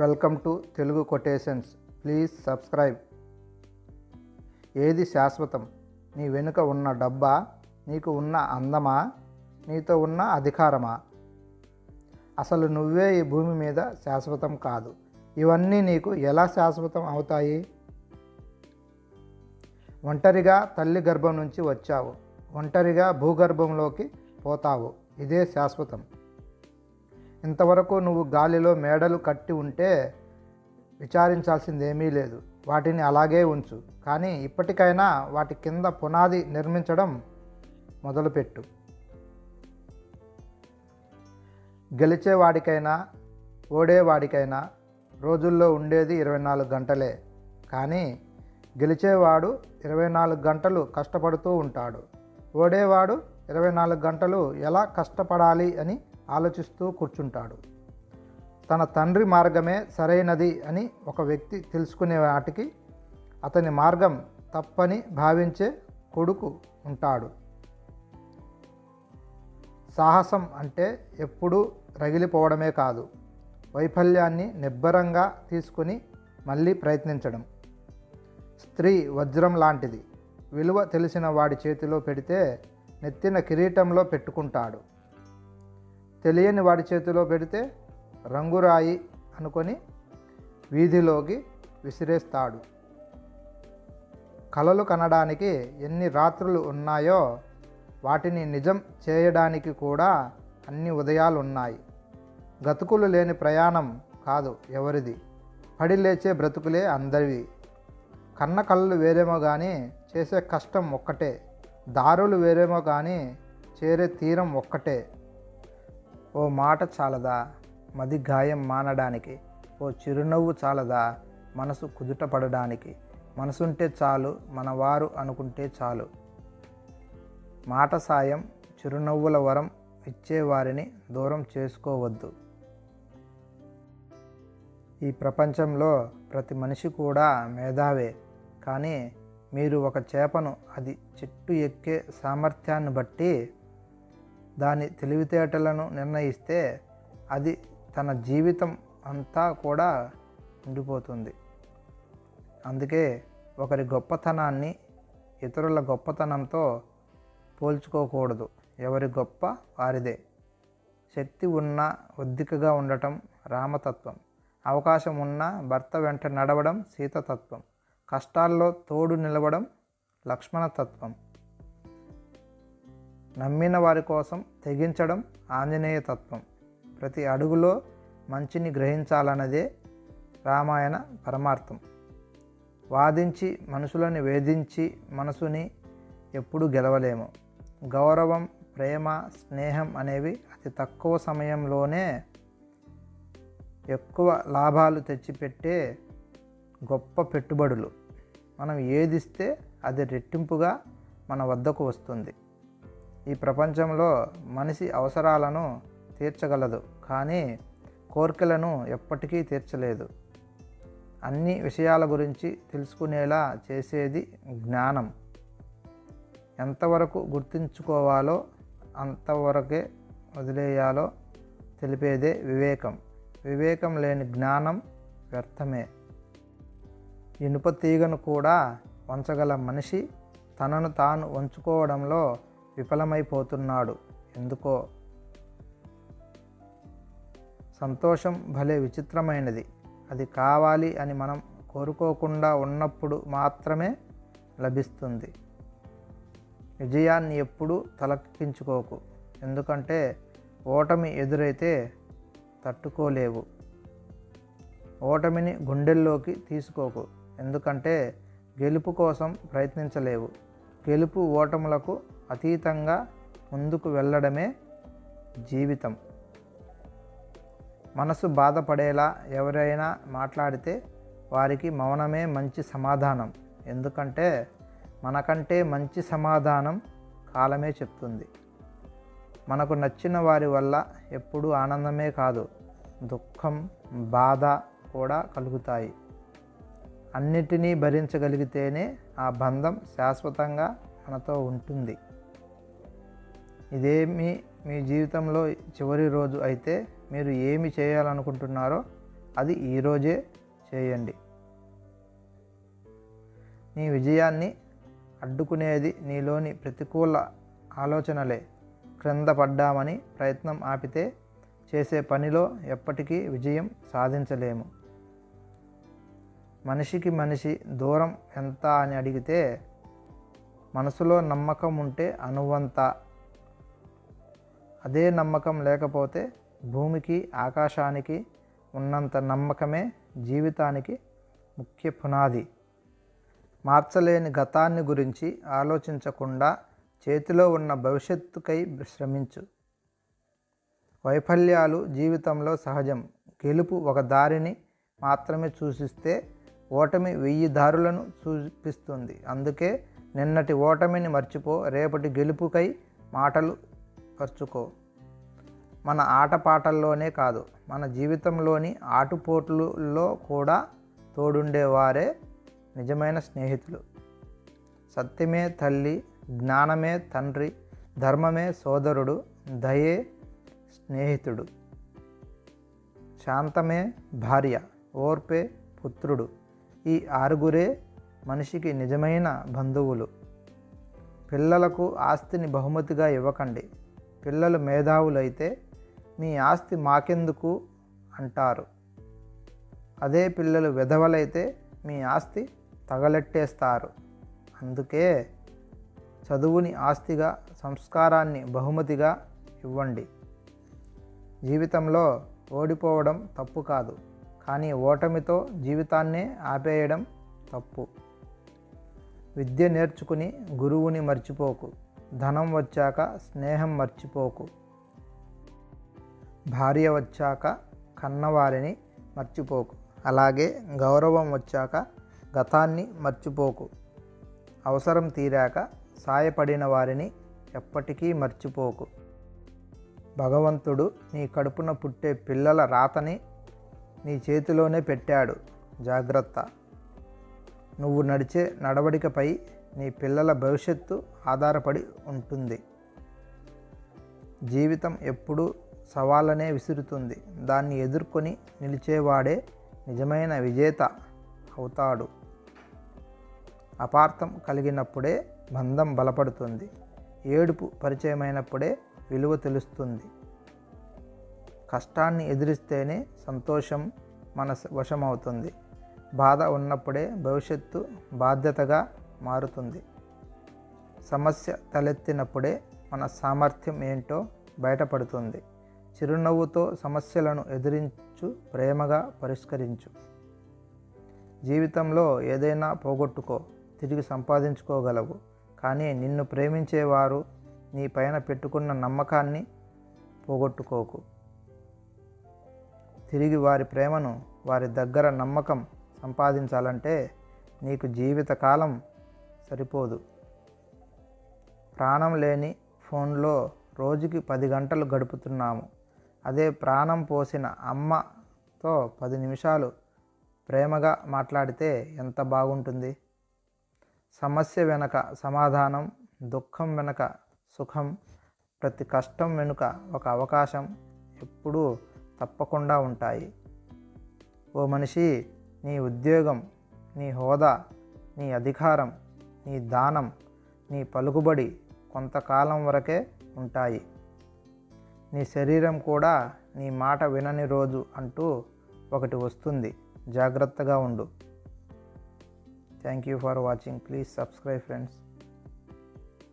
Welcome to Telugu quotations. Please subscribe. ఏది శాశ్వతం? నీ వెనుక ఉన్న డబ్బా నీకు ఉన్న అందమా నీతో ఉన్న అధికారమా? అసలు నువ్వే ఈ భూమి మీద శాశ్వతం కాదు. ఇవన్నీ నీకు ఎలా శాశ్వతం అవుతాయి? ఒంటరిగా తల్లి గర్భం నుంచి వచ్చావు. ఒంటరిగా భూగర్భంలోకి పోతావు. ఇదే శాశ్వతం. ఇంతవరకు నువ్వు గాలిలో మేడలు కట్టి ఉంటే విచారించాల్సిందేమీ లేదు. వాటిని అలాగే ఉంచు. కానీ ఇప్పటికైనా వాటి కింద పునాది నిర్మించడం మొదలుపెట్టు. గెలిచేవాడికైనా ఓడేవాడికైనా రోజుల్లో ఉండేది ఇరవై నాలుగు గంటలే. కానీ గెలిచేవాడు ఇరవై నాలుగు గంటలు కష్టపడుతూ ఉంటాడు. ఓడేవాడు ఇరవై నాలుగు గంటలు ఎలా కష్టపడాలి అని ఆలోచిస్తూ కూర్చుంటాడు. తన తండ్రి మార్గమే సరైనది అని ఒక వ్యక్తి తెలుసుకునే వాటికి అతని మార్గం తప్పని భావించే కొడుకు ఉంటాడు. సాహసం అంటే ఎప్పుడూ రగిలిపోవడమే కాదు వైఫల్యాన్ని నిబ్బరంగా తీసుకుని మళ్ళీ ప్రయత్నించడం. స్త్రీ వజ్రం లాంటిది విలువ తెలిసిన వాడి చేతిలో పెడితే నెత్తిన కిరీటంలో పెట్టుకుంటాడు. తెలియని వాడి చేతిలో పెడితే రంగురాయి అనుకొని వీధిలోకి విసిరేస్తాడు. కలలు కనడానికి ఎన్ని రాత్రులు ఉన్నాయో వాటిని నిజం చేయడానికి కూడా అన్ని ఉదయాలు ఉన్నాయి గతుకులు లేని ప్రయాణం కాదు ఎవరిది. పడి లేచే బ్రతుకులే అందరివి. కన్న కళ్ళు వేరేమో కానీ చేసే కష్టం ఒక్కటే. దారులు వేరేమో కానీ చేరే తీరం ఒక్కటే. ఓ మాట చాలదా? మది గాయం మానడానికి. ఓ చిరునవ్వు చాలదా? మనసు కుదుట పడడానికి మనసుంటే చాలు మనవారు అనుకుంటే చాలు. మాట సాయం చిరునవ్వుల వరం ఇచ్చేవారిని దూరం చేసుకోవద్దు. ఈ ప్రపంచంలో ప్రతి మనిషి కూడా మేధావే. కానీ మీరు ఒక చేపను అది చెట్టు ఎక్కే సామర్థ్యాన్ని బట్టి దాని తెలివితేటలను నిర్ణయిస్తే అది తన జీవితం అంతా కూడా ఉండిపోతుంది. అందుకే ఒకరి గొప్పతనాన్ని ఇతరుల గొప్పతనంతో పోల్చుకోకూడదు. ఎవరి గొప్ప వారిదే. శక్తి ఉన్న ఒద్దికగా ఉండటం రామతత్వం. అవకాశం ఉన్న భర్త వెంట నడవడం సీతతత్వం. కష్టాల్లో తోడు నిలవడం లక్ష్మణతత్వం. నమ్మిన వారి కోసం తెగించడం ఆంజనేయ తత్వం. ప్రతి అడుగులో మంచిని గ్రహించాలన్నదే రామాయణ పరమార్థం. వాదించి మనుషులను వేధించి మనసుని ఎప్పుడు గెలవలేము. గౌరవం ప్రేమ స్నేహం అనేవి అతి తక్కువ సమయంలోనే ఎక్కువ లాభాలు తెచ్చిపెట్టే గొప్ప పెట్టుబడులు. మనం ఏదిస్తే అది రెట్టింపుగా మన వద్దకు వస్తుంది. ఈ ప్రపంచంలో మనిషి అవసరాలను తీర్చగలదు కానీ కోరికలను ఎప్పటికీ తీర్చలేదు. అన్ని విషయాల గురించి తెలుసుకునేలా చేసేది జ్ఞానం. ఎంతవరకు గుర్తుంచుకోవాలో అంతవరకే వదిలేయాలో తెలిపేదే వివేకం. వివేకం లేని జ్ఞానం వ్యర్థమే. ఇనుప తీగను కూడా వంచగల మనిషి తనను తాను వంచుకోవడంలో విఫలమైపోతున్నాడు. ఎందుకో? సంతోషం భలే విచిత్రమైనది. అది కావాలి అని మనం కోరుకోకుండా ఉన్నప్పుడు మాత్రమే లభిస్తుంది. విజయాన్ని ఎప్పుడూ తలకించుకోకు. ఎందుకంటే ఓటమి ఎదురైతే తట్టుకోలేవు. ఓటమిని గుండెల్లోకి తీసుకోకు. ఎందుకంటే గెలుపు కోసం ప్రయత్నించలేవు. గెలుపు ఓటములకు అతీతంగా ముందుకు వెళ్ళడమే జీవితం. మనసు బాధపడేలా ఎవరైనా మాట్లాడితే వారికి మౌనమే మంచి సమాధానం. ఎందుకంటే మనకంటే మంచి సమాధానం కాలమే చెప్తుంది. మనకు నచ్చిన వారి వల్ల ఎప్పుడూ ఆనందమే కాదు దుఃఖం బాధ కూడా కలుగుతాయి. అన్నిటినీ భరించగలిగితేనే ఆ బంధం శాశ్వతంగా మనతో ఉంటుంది. ఇదేమి మీ జీవితంలో చివరి రోజు అయితే మీరు ఏమి చేయాలనుకుంటున్నారో అది ఈరోజే చేయండి. నీ విజయాన్ని అడ్డుకునేది నీలోని ప్రతికూల ఆలోచనలే. క్రింద పడ్డామని ప్రయత్నం ఆపితే చేసే పనిలో ఎప్పటికీ విజయం సాధించలేము. మనిషికి మనిషి దూరం ఎంత అని అడిగితే మనసులో నమ్మకం ఉంటే అనువంత అదే నమ్మకం లేకపోతే భూమికి ఆకాశానికి ఉన్నంత నమ్మకమే జీవితానికి ముఖ్య పునాది. మార్చలేని గతాన్ని గురించి ఆలోచించకుండా చేతిలో ఉన్న భవిష్యత్తుకై శ్రమించు. వైఫల్యాలు జీవితంలో సహజం. గెలుపు ఒక దారిని మాత్రమే సూచిస్తే ఓటమి వెయ్యి దారులను చూపిస్తుంది. అందుకే నిన్నటి ఓటమిని మర్చిపో రేపటి గెలుపుకై మాటలు పరుచుకో. మన ఆటపాటల్లోనే కాదు మన జీవితంలోని ఆటుపోట్లలో కూడా తోడుండేవారే నిజమైన స్నేహితులు. సత్యమే తల్లి జ్ఞానమే తండ్రి ధర్మమే సోదరుడు దయే స్నేహితుడు. శాంతమే భార్య ఓర్పే పుత్రుడు. ఈ ఆరుగురే మనిషికి నిజమైన బంధువులు. పిల్లలకు ఆస్తిని బహుమతిగా ఇవ్వకండి. పిల్లలు మేధావులైతే మీ ఆస్తి మాకెందుకు అంటారు. అదే పిల్లలు విధవలైతే మీ ఆస్తి తగలెట్టేస్తారు. అందుకే చదువుని ఆస్తిగా సంస్కారాన్ని బహుమతిగా ఇవ్వండి. జీవితంలో ఓడిపోవడం తప్పు కాదు. కానీ ఓటమితో జీవితాన్నే ఆపేయడం తప్పు. విద్య నేర్చుకుని గురువుని మర్చిపోకు. ధనం వచ్చాక స్నేహం మర్చిపోకు. భార్య వచ్చాక కన్నవారిని మర్చిపోకు. అలాగే గౌరవం వచ్చాక గతాన్ని మర్చిపోకు. అవసరం తీరాక సాయపడిన వారిని ఎప్పటికీ మర్చిపోకు. భగవంతుడు నీ కడుపున పుట్టే పిల్లల రాతని నీ చేతిలోనే పెట్టాడు. జాగ్రత్త. నువ్వు నడిచే నడవడికపై నీ పిల్లల భవిష్యత్తు ఆధారపడి ఉంటుంది. జీవితం ఎప్పుడూ సవాళ్ళనే విసురుతుంది. దాన్ని ఎదుర్కొని నిలిచేవాడే నిజమైన విజేత అవుతాడు. అపార్థం కలిగినప్పుడే బంధం బలపడుతుంది. ఏడుపు పరిచయమైనప్పుడే విలువ తెలుస్తుంది. కష్టాన్ని ఎదిరిస్తేనే సంతోషం మన వశమవుతుంది. బాధ ఉన్నప్పుడే భవిష్యత్తు బాధ్యతగా మారుతుంది. సమస్య తలెత్తినప్పుడే మన సామర్థ్యం ఏంటో బయటపడుతుంది. చిరునవ్వుతో సమస్యలను ఎదిరించు ప్రేమగా పరిష్కరించు. జీవితంలో ఏదైనా పోగొట్టుకో తిరిగి సంపాదించుకోగలవు. కానీ నిన్ను ప్రేమించేవారు నీ పైన పెట్టుకున్న నమ్మకాన్ని పోగొట్టుకోకు. తిరిగి వారి ప్రేమను వారి దగ్గర నమ్మకం సంపాదించాలంటే నీకు జీవితకాలం సరిపోదు. ప్రాణం లేని ఫోన్లో రోజుకి పది గంటలు గడుపుతున్నాము. అదే ప్రాణం పోసిన అమ్మతో పది నిమిషాలు ప్రేమగా మాట్లాడితే ఎంత బాగుంటుంది? సమస్య వెనక సమాధానం దుఃఖం వెనక సుఖం ప్రతి కష్టం వెనుక ఒక అవకాశం ఎప్పుడూ తప్పకుండా ఉంటాయి. ఓ మనిషి నీ ఉద్యోగం నీ హోదా నీ అధికారం నీ దానం నీ పలుకుబడి కొంతకాలం వరకే ఉంటాయి. నీ శరీరం కూడా నీ మాట వినని రోజు అంటూ ఒకటి వస్తుంది. జాగ్రత్తగా ఉండు. Thank you for watching please subscribe friends